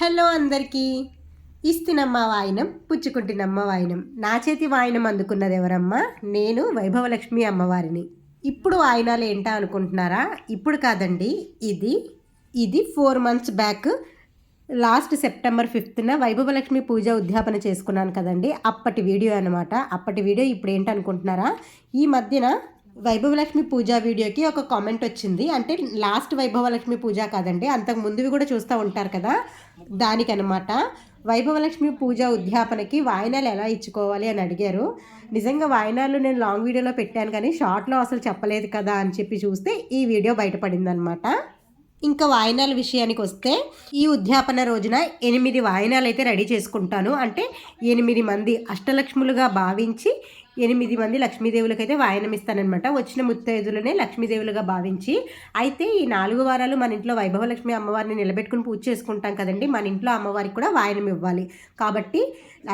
Hello అందరికీ. ఇస్తున్నమ్మ వాయినం పుచ్చుకుంటున్నమ్మ వాయినం. నా చేతి వాయినం అందుకున్నది ఎవరమ్మా? నేను వైభవలక్ష్మి అమ్మవారిని. ఇప్పుడు వాయినాలు ఏంటా అనుకుంటున్నారా? ఇప్పుడు కాదండి ఇది ఇది four months back last September ఫిఫ్త్న Vaibhavalakshmi పూజ ఉద్యాపన చేసుకున్నాను కదండి. అప్పటి వీడియో అనమాట అప్పటి వీడియో ఇప్పుడు ఏంటనుకుంటున్నారా ఈ మధ్యన వైభవలక్ష్మి పూజ వీడియోకి ఒక కామెంట్ వచ్చింది. అంటే లాస్ట్ వైభవలక్ష్మి పూజ కాదండి అంతకు ముందువి కూడా చూస్తూ ఉంటారు కదా దానికనమాట వైభవలక్ష్మి పూజ ఉద్యాపనకి వాయినాలు ఎలా ఇచ్చుకోవాలి అని అడిగారు. నిజంగా వాయినాలు నేను లాంగ్ వీడియోలో పెట్టాను కానీ షార్ట్లో అసలు చెప్పలేదు కదా అని చెప్పి చూస్తే ఈ వీడియో బయటపడింది అనమాట ఇంకా వాయినాల విషయానికి వస్తే ఈ ఉద్యాపన రోజున ఎనిమిది వాయినాలు అయితే రెడీ చేసుకుంటాను. అంటే ఎనిమిది మంది అష్టలక్ష్ములుగా భావించి ఎనిమిది మంది లక్ష్మీదేవులకైతే వాయనం ఇస్తానమాట వచ్చిన ముత్తైదులనే లక్ష్మీదేవులుగా భావించి అయితే ఈ నాలుగు వారాలు మన ఇంట్లో వైభవలక్ష్మి అమ్మవారిని నిలబెట్టుకుని పూజ చేసుకుంటాం కదండి మన ఇంట్లో అమ్మవారికి కూడా వాయనం ఇవ్వాలి. కాబట్టి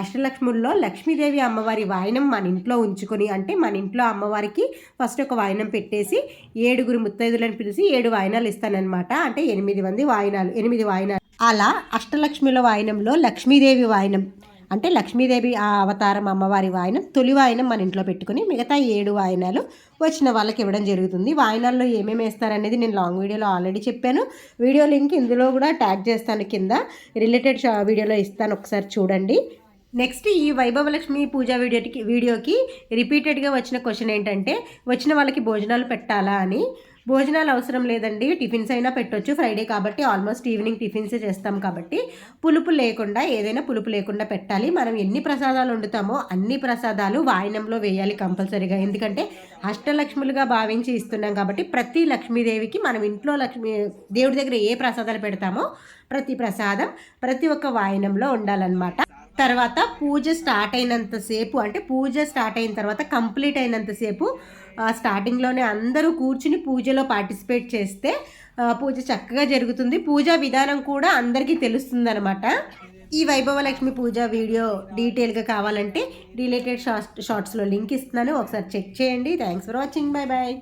అష్టలక్ష్ముల్లో లక్ష్మీదేవి అమ్మవారి వాయనం మన ఇంట్లో ఉంచుకొని అంటే మన ఇంట్లో అమ్మవారికి ఫస్ట్ ఒక వాయనం పెట్టేసి ఏడుగురు ముత్తైదులను పిలిచి ఏడు వాయనాలు ఇస్తానన్నమాట. అంటే ఎనిమిది మంది వాయనాలు ఎనిమిది వాయనాలు. అలా అష్టలక్ష్మిల వాయనంలో లక్ష్మీదేవి వాయనం. అంటే లక్ష్మీదేవి ఆ అవతారం అమ్మవారి వాయనం తొలి వాయనం మన ఇంట్లో పెట్టుకుని మిగతా ఏడు వాయనాలు వచ్చిన వాళ్ళకి ఇవ్వడం జరుగుతుంది. వాయనాల్లో ఏమేమి వేస్తారనేది నేను లాంగ్ వీడియోలో ఆల్రెడీ చెప్పాను. వీడియో లింక్ ఇందులో కూడా ట్యాగ్ చేస్తాను కింద. రిలేటెడ్ వీడియోలో ఇస్తాను. ఒకసారి చూడండి. నెక్స్ట్ ఈ వైభవలక్ష్మి పూజ వీడియోకి వీడియోకి రిపీటెడ్గా వచ్చిన క్వశ్చన్ ఏంటంటే వచ్చిన వాళ్ళకి భోజనాలు పెట్టాలా అని. భోజనాలు అవసరం లేదండి టిఫిన్స్ అయినా పెట్టొచ్చు. ఫ్రైడే కాబట్టి ఆల్మోస్ట్ ఈవినింగ్ టిఫిన్సే చేస్తాం కాబట్టి పులుపు లేకుండా ఏదైనా పులుపు లేకుండా పెట్టాలి. మనం ఎన్ని ప్రసాదాలు వండుతామో అన్ని ప్రసాదాలు వాయనంలో వేయాలి కంపల్సరీగా. ఎందుకంటే అష్టలక్ష్ములుగా భావించి ఇస్తున్నాం కాబట్టి ప్రతి లక్ష్మీదేవికి మనం ఇంట్లో లక్ష్మీ దేవుడి దగ్గర ఏ ప్రసాదాలు పెడతామో ప్రతి ప్రసాదం ప్రతి ఒక్క వాయనంలో ఉండాలన్నమాట. తర్వాత పూజ స్టార్ట్ అయినంతసేపు అంటే పూజ స్టార్ట్ అయిన తర్వాత కంప్లీట్ అయినంతసేపు స్టార్టింగ్లోనే అందరూ కూర్చుని పూజలో పార్టిసిపేట్ చేస్తే పూజ చక్కగా జరుగుతుంది. పూజా విధానం కూడా అందరికీ తెలుస్తుంది అనమాట ఈ వైభవలక్ష్మి పూజ వీడియో డీటెయిల్గా కావాలంటే రిలేటెడ్ షాట్ షార్ట్స్లో లింక్ ఇస్తున్నాను. ఒకసారి చెక్ చేయండి. Thanks for watching bye bye